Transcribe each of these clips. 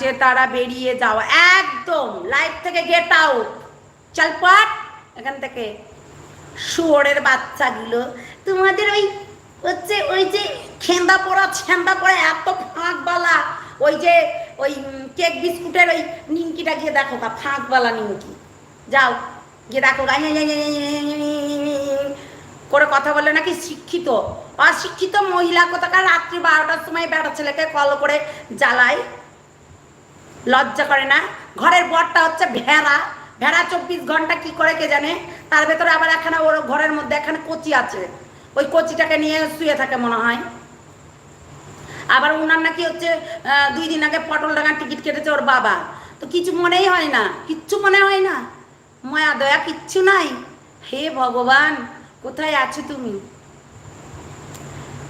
যে তারা বেরিয়ে যাও একদম লাইফ থেকে গেট আউট চল পাট এখান থেকে শুয়োরের বাচ্চাগুলো তোমাদের ওই হচ্ছে ওই যে খেন্দা পড়া ছেন্দা পড়া এত ফাঁকবালা ওই যে ওই কেক বিস্কুটের ওই নিমকিটা গিয়ে দেখো গা ফাঁকবালা নিমকি যাও গিয়ে দেখো গা করে কথা বলে নাকি শিক্ষিত অশিক্ষিত মহিলা কোথাকার রাত্রি বারোটার সময় বেড়া ছেলেকে কল করে জ্বালায় লজ্জা করে না? ঘরের বরটা হচ্ছে ভেড়া। ভেড়া চব্বিশ ঘণ্টা কি করে কে জানে? তার ভেতরে আবার এখানে ওর ঘরের মধ্যে এখানে কচি আছে। ওই কচিটাকে নিয়ে শুয়ে থাকে মনে হয়। আবার ওনার নাকি হচ্ছে দুই দিন আগে পটল ডাঙার টিকিট কেটেছে ওর বাবা। তো কিছু মনেই হয় না। কিচ্ছু মনে হয় না। মায়া দয়া কিচ্ছু নাই। হে ভগবান, কোথায় আছো তুমি?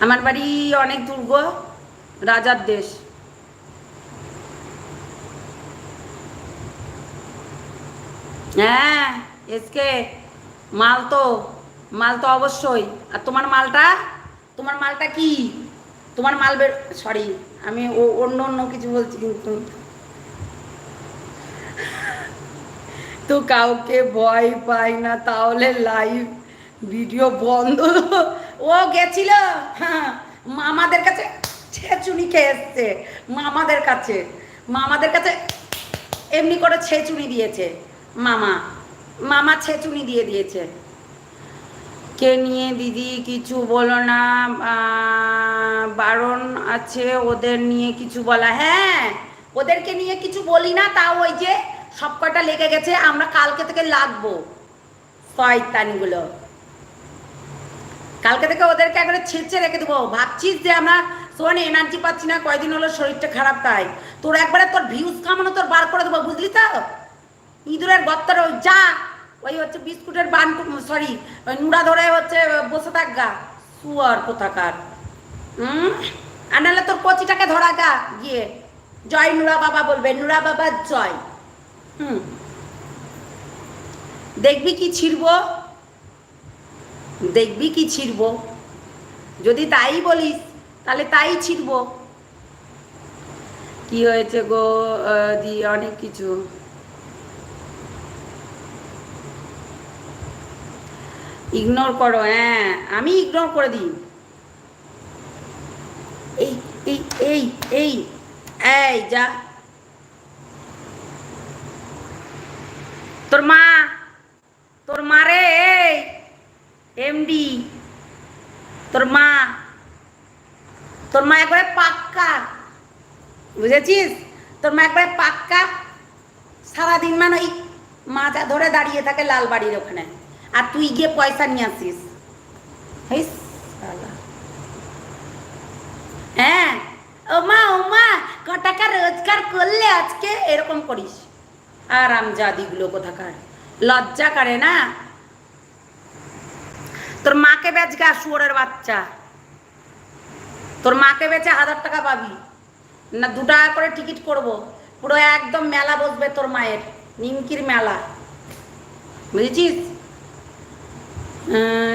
আমার বাড়ি অনেক দুর্গ রাজার দেশ। হ্যাঁ এসকে। মাল তো মাল তো অবশ্যই। আর তোমার মালটা? তোমার মালটা কি? তোমার মাল বের সরি আমি ও- অন্য অন্য কিছু বলছি কিন্তু। তো কাউকে ভয় পাই না, তাহলে লাইভ ভিডিও বন্ধ। ও গেছিল? হ্যাঁ মামাদের কাছে ছেচুনি খেয়ে এসছে, মামাদের কাছে। মামাদের কাছে এমনি করে ছেচুনি দিয়েছে। মামা মামা ছেচুনি দিয়ে দিয়েছে। কে নিয়ে দিদি কিছু বলো না বারণ আছে ওদের নিয়ে কিছু বলা। হ্যাঁ ওদেরকে নিয়ে কিছু বলি না, তাও ওই যে সব কটা লেগে গেছে, আমরা কালকে থেকে লাগবো শয়তানিগুলো। কালকে থেকে ওদেরকে একবারে ছেঁচে রেখে দেবো। ভাবছিস যে আমরা শোন, এনার্জি পাচ্ছি না, কয়দিন হলো শরীরটা খারাপ তাই। তোর একবারে তোর ভিউজ কামানো তোর বার করে দেবো, বুঝলি তো? ইঁদুরের গত্তর যা, ওই হচ্ছে বিস্কুটের বান, সরি, ওই নুড়া ধরে হচ্ছে বসে থাক গা। সুয়ার কোথাকার। হুম? আর নাহলে তোর কচিটাকে ধরা গা, গিয়ে। জয় নুরা বাবা বলবে নুরা বাবা জয়। হুম। দেখবি কি ছিড়বো? দেখবি কি ছিড়বো? যদি তাই বলিস, তাহলে তাই ছিড়বো। কি হয়েছে গো দি, অনেক কিছু। ইগনোর করো হ্যাঁ আমি ইগনোর করে দিই। এই এই এই এই এই, যা। তোর মা তোর মা রে, এই এমডি তোর মা তোর মা একবারে পাক্কা। বুঝেছিস? তোর মা একবারে পাক্কা। সারাদিন মানে ওই মাজা ধরে দাঁড়িয়ে থাকে লাল বাড়ির ওখানে। আর তুই গিয়ে পয়সা নিয়ে আসিস। হ্যাঁ ও মা ও মা ক টাকা রোজগার করলে আজকে এরকম করিস। আরাম জাদিগুলো কোথাকার। লজ্জা করে না? তোর মাকে বেচ গা, শুয়োরের বাচ্চা। তোর মাকে বেচে হাজার টাকা পাবি। না, দু টাকা করে টিকিট করব। পুরো একদম মেলা বসবে তোর মায়ের। নিমকির মেলা। বুঝেছিস?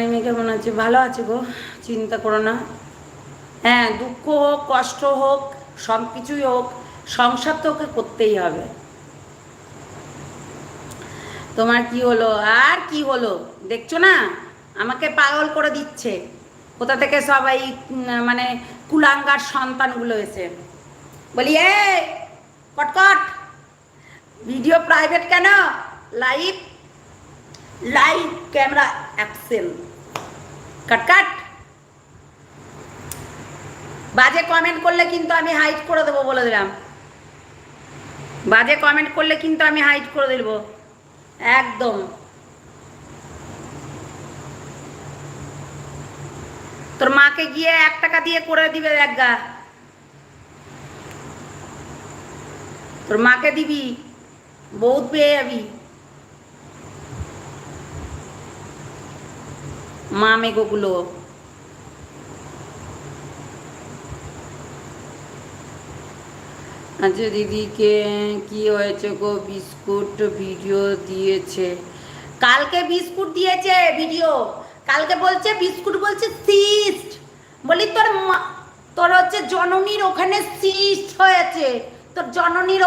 এমনি কেমন আছে? ভালো আছে গো, চিন্তা করো না। হ্যাঁ দুঃখ হোক, কষ্ট হোক, সব কিছুই হোক, সংসার তো ওকে করতেই হবে। তোমার কি হলো? আর কি হলো? দেখছ না? আমাকে পাগল করে দিচ্ছে। কোথা থেকে সবাই মানে কুলাঙ্গার সন্তানগুলো এসে। বলি এ কটকট, ভিডিও প্রাইভেট কেন? লাইভ লাইভ ক্যামেরা অ্যাক্সেল কাটকাট বাজে কমেন্ট করলে কিন্তু আমি হাইট করে দেবো বলে দিলাম। বাজে কমেন্ট করলে কিন্তু আমি হাইট করে দেবো। একদম। তোর মাকে গিয়ে এক টাকা দিয়ে করে দিবে একগা তোর মাকে দিবি, বহুত পেয়ে যাবি। মা মেঘগুলো আচ্ছা দিদিকে কি হয়েছে গো? বিস্কুট ভিডিও দিয়েছে। কালকে বিস্কুট দিয়েছে ভিডিও। কালকে বলছে, বিস্কুট বলছে সিস্ট। বলি, তোর তোর হচ্ছে জননীর ওখানে সিস্ট হয়েছে। তোর জননীর